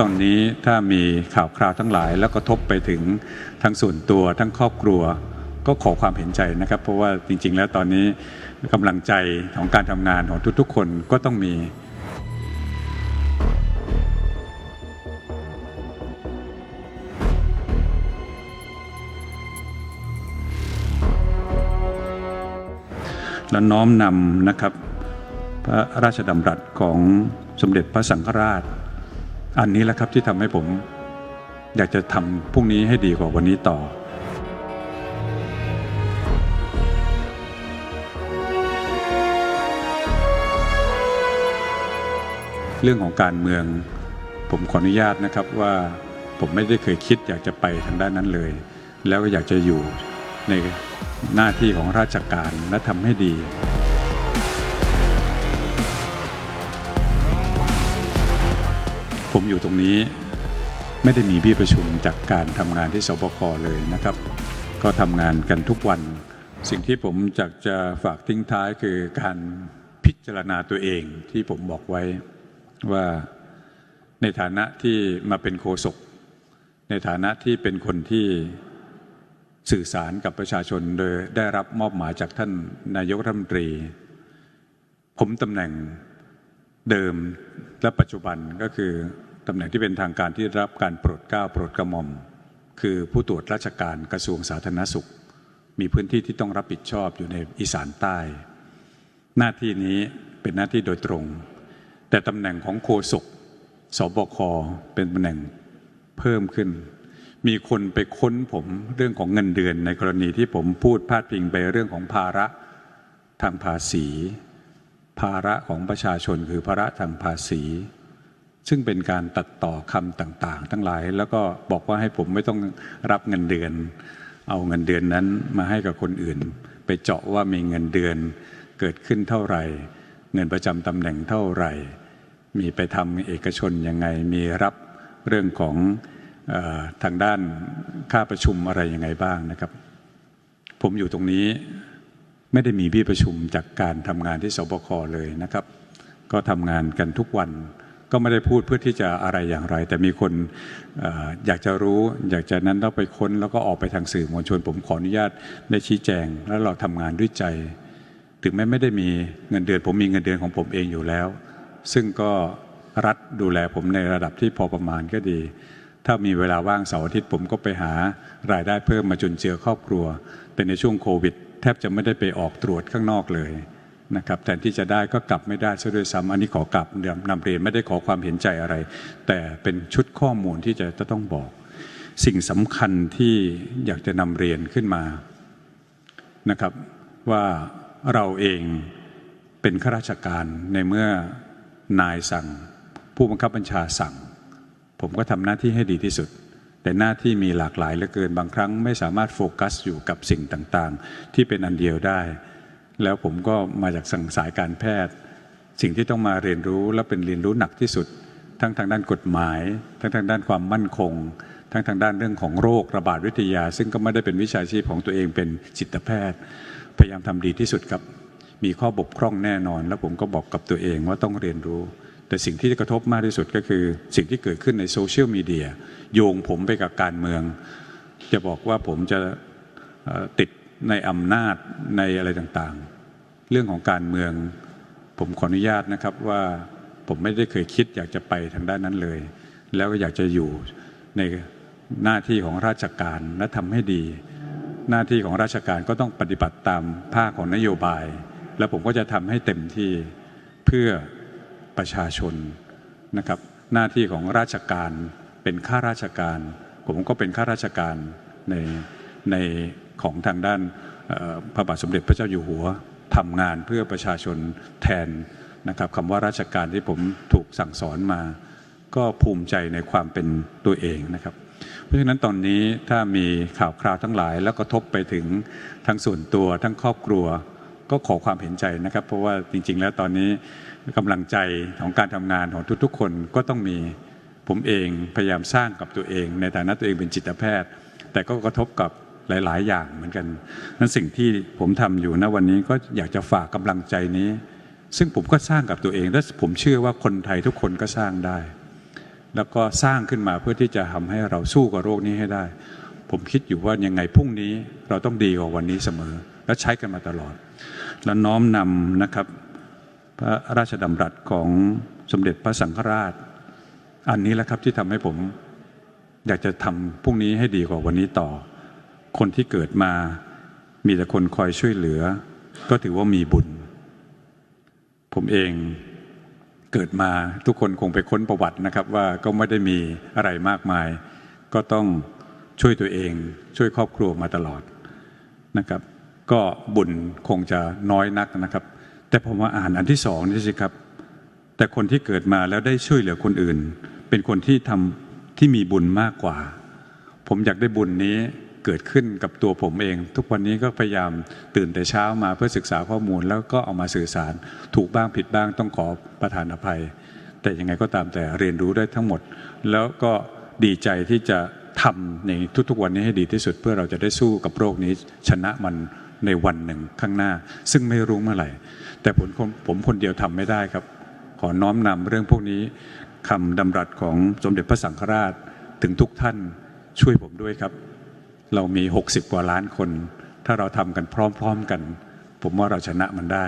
ตอนนี้ถ้ามีข่าวคราวทั้งหลาย แล้วกระทบไปถึงทั้งส่วนตัวทั้งครอบครัว ก็ขอความเห็นใจนะครับ เพราะว่าจริง ๆ แล้วตอนนี้กำลังใจของการทำงานของทุก ๆ คนก็ต้องมีและน้อมนำนะครับ พระราชดำรัสของสมเด็จพระสังฆราช อันนี้แหละครับที่ทำให้ผม อยากจะทำพรุ่งนี้ให้ดีกว่าวันนี้ต่อเรื่องของการเมือง ผมขออนุญาตนะครับว่าผมไม่ได้เคยคิดอยากจะไปทางด้านนั้นเลย แล้วก็อยากจะอยู่ในหน้าที่ของราชการและทำให้ดี ผมอยู่ตรงนี้ไม่ได้มีพี่ประชุมจากการทำงานที่สบคเลยนะครับ ก็ทำงานกันทุกวัน สิ่งที่ผมอยากจะฝากทิ้งท้ายคือการพิจารณาตัวเองที่ผมบอกไว้ว่าในฐานะที่มาเป็นโฆษกในฐานะที่เป็นคนที่สื่อสารกับประชาชนโดยได้รับมอบหมายจากท่านนายกรัฐมนตรี ผมตำแหน่งเดิมและปัจจุบันก็คือ ตำแหน่งที่เป็นทางการที่รับการโปรดเกล้าโปรดกระหม่อม คือผู้ตรวจราชการกระทรวงสาธารณสุข มีพื้นที่ที่ต้องรับผิดชอบอยู่ในอีสานใต้ หน้าที่นี้เป็นหน้าที่โดยตรง แต่ตำแหน่งของโฆษกสบคเป็นตำแหน่งเพิ่มขึ้น มีคนไปค้นผมเรื่องของเงินเดือน ในกรณีที่ผมพูดพาดพิงไปเรื่องของภาระทางภาษี ภาระของประชาชนคือภาระทางภาษี ซึ่งเป็นการตัดต่อคำต่าง ๆ ทั้งหลาย แล้วก็บอกว่าให้ผมไม่ต้องรับเงินเดือน เอาเงินเดือนนั้นมาให้กับคนอื่น ไปเจาะว่ามีเงินเดือนเกิดขึ้นเท่าไหร่ เงินประจำตำแหน่งเท่าไหร่ มีไปทำเอกชนยังไง มีรับเรื่องของออทางด้านค่าประชุมอะไรยังไงบ้างนะครับ ผมอยู่ตรงนี้ไม่ได้มีพี่ประชุมจากการทำงานที่สบคเลยนะครับ ก็ทำงานกันทุกวัน ก็ไม่ได้พูดเพื่อที่จะอะไรอย่างไร แต่มีคนอยากจะรู้ อยากจะนั้นเราไปค้นแล้วก็ออกไปทางสื่อมวลชน ผมขออนุญาตได้ชี้แจง แล้วเราทำงานด้วยใจ ถึงแม้ไม่ได้มีเงินเดือน ผมมีเงินเดือนของผมเองอยู่แล้ว ซึ่งก็รัฐดูแลผมในระดับที่พอประมาณก็ดี ถ้ามีเวลาว่างเสาร์อาทิตย์ผมก็ไปหารายได้เพิ่มมาจุนเจือครอบครัว แต่ในช่วงโควิด แทบจะไม่ได้ไปออกตรวจข้างนอกเลย นะครับแทนที่จะได้ก็กลับไม่ได้ซะด้วยซ้ำอันนี้ขอกลับนำเรียนไม่ได้ขอความเห็นใจอะไร แต่เป็นชุดข้อมูลที่จะต้องบอก สิ่งสำคัญที่อยากจะนำเรียนขึ้นมานะครับ ว่าเราเองเป็นข้าราชการในเมื่อนายสั่ง ผู้บังคับบัญชาสั่ง ผมก็ทำหน้าที่ให้ดีที่สุด แต่หน้าที่มีหลากหลายเหลือเกินบางครั้งไม่สามารถโฟกัสอยู่กับสิ่งต่างๆ ที่เป็นอันเดียวได้ แล้วผมก็มาจากสังสายการแพทย์ สิ่งที่ต้องมาเรียนรู้และเป็นเรียนรู้หนักที่สุด ทั้งทางด้านกฎหมาย ทั้งทางด้านความมั่นคง ทั้งทางด้านเรื่องของโรคระบาดวิทยา ซึ่งก็ไม่ได้เป็นวิชาชีพของตัวเองเป็นจิตแพทย์ พยายามทำดีที่สุดครับมีข้อบกพร่องแน่นอน แล้วผมก็บอกกับตัวเองว่าต้องเรียนรู้ แต่สิ่งที่กระทบมากที่สุดก็คือ สิ่งที่เกิดขึ้นในโซเชียลมีเดียโยงผมไปกับการเมือง จะบอกว่าผมจะติด ในอำนาจในอะไรต่างๆ เรื่องของการเมือง ผมขออนุญาตนะครับว่าผมไม่ได้เคยคิดอยากจะไปทางด้านนั้นเลย แล้วก็อยากจะอยู่ในหน้าที่ของราชการและทำให้ดี หน้าที่ของราชการก็ต้องปฏิบัติตามภาคของนโยบาย แล้วผมก็จะทำให้เต็มที่เพื่อประชาชนนะครับ หน้าที่ของราชการเป็นข้าราชการ ผมก็เป็นข้าราชการในใน ของทางด้านพระบาทสมเด็จพระเจ้าอยู่หัวทำงานเพื่อประชาชนแทนนะครับคำว่าราชการที่ผมถูกสั่งสอนมา ก็ภูมิใจในความเป็นตัวเองนะครับ เพราะฉะนั้นตอนนี้ถ้ามีข่าวคราวทั้งหลาย แล้วกระทบไปถึงทั้งส่วนตัวทั้งครอบครัว ก็ขอความเห็นใจนะครับ เพราะว่าจริง ๆ แล้วตอนนี้กำลังใจของการทำงานของทุกๆ คนก็ต้องมีผมเองพยายามสร้างกับตัวเอง ในฐานะตัวเองเป็นจิตแพทย์ แต่ก็กระทบกับ หลาย ๆ อย่างเหมือนกันนั้นสิ่งที่ผมทำอยู่ณวันนี้ก็อยากจะฝากกำลังใจนี้ ซึ่งผมก็สร้างกับตัวเอง และผมเชื่อว่าคนไทยทุกคนก็สร้างได้ แล้วก็สร้างขึ้นมาเพื่อที่จะทำให้เราสู้กับโรคนี้ให้ได้ ผมคิดอยู่ว่ายังไงพรุ่งนี้เราต้องดีกว่าวันนี้เสมอ และใช้กันมาตลอด และน้อมนำนะครับ พระราชดำรัสของสมเด็จพระสังฆราช อันนี้แหละครับที่ทำให้ผมอยากจะทำพรุ่งนี้ให้ดีกว่าวันนี้ต่อ คนที่เกิดมา มีแต่คนคอยช่วยเหลือ ก็ถือว่ามีบุญ ผมเองเกิดมาทุกคนคงไปค้นประวัตินะครับ ว่าก็ไม่ได้มีอะไรมากมาย ก็ต้องช่วยตัวเอง ช่วยครอบครัวมาตลอดนะครับ ก็บุญคงจะน้อยนักนะครับ แต่ผมว่าอ่านอันที่สองนี่สิครับ แต่คนที่เกิดมาแล้วได้ช่วยเหลือคนอื่น เป็นคนที่ทำที่มีบุญมากกว่า ผมอยากได้บุญนี้ เกิดขึ้นกับตัวผมเอง ทุกวันนี้ก็พยายามตื่นแต่เช้ามาเพื่อศึกษาข้อมูลแล้วก็เอามาสื่อสาร ถูกบ้างผิดบ้างต้องขอประทานอภัย แต่ยังไงก็ตามแต่เรียนรู้ได้ทั้งหมด แล้วก็ดีใจที่จะทำในทุกๆวันนี้ให้ดีที่สุด เพื่อเราจะได้สู้กับโรคนี้ชนะมันในวันหนึ่งข้างหน้า ซึ่งไม่รู้เมื่อไหร่ แต่ผมคนผมคนเดียวทำไม่ได้ครับ ขอน้อมนำเรื่องพวกนี้คำดำรัสของสมเด็จพระสังฆราชถึงทุกท่านช่วยผมด้วยครับ เรามี 60 กว่าล้านคน ถ้าเราทำกันพร้อม ๆกัน ผมว่าเราชนะมันได้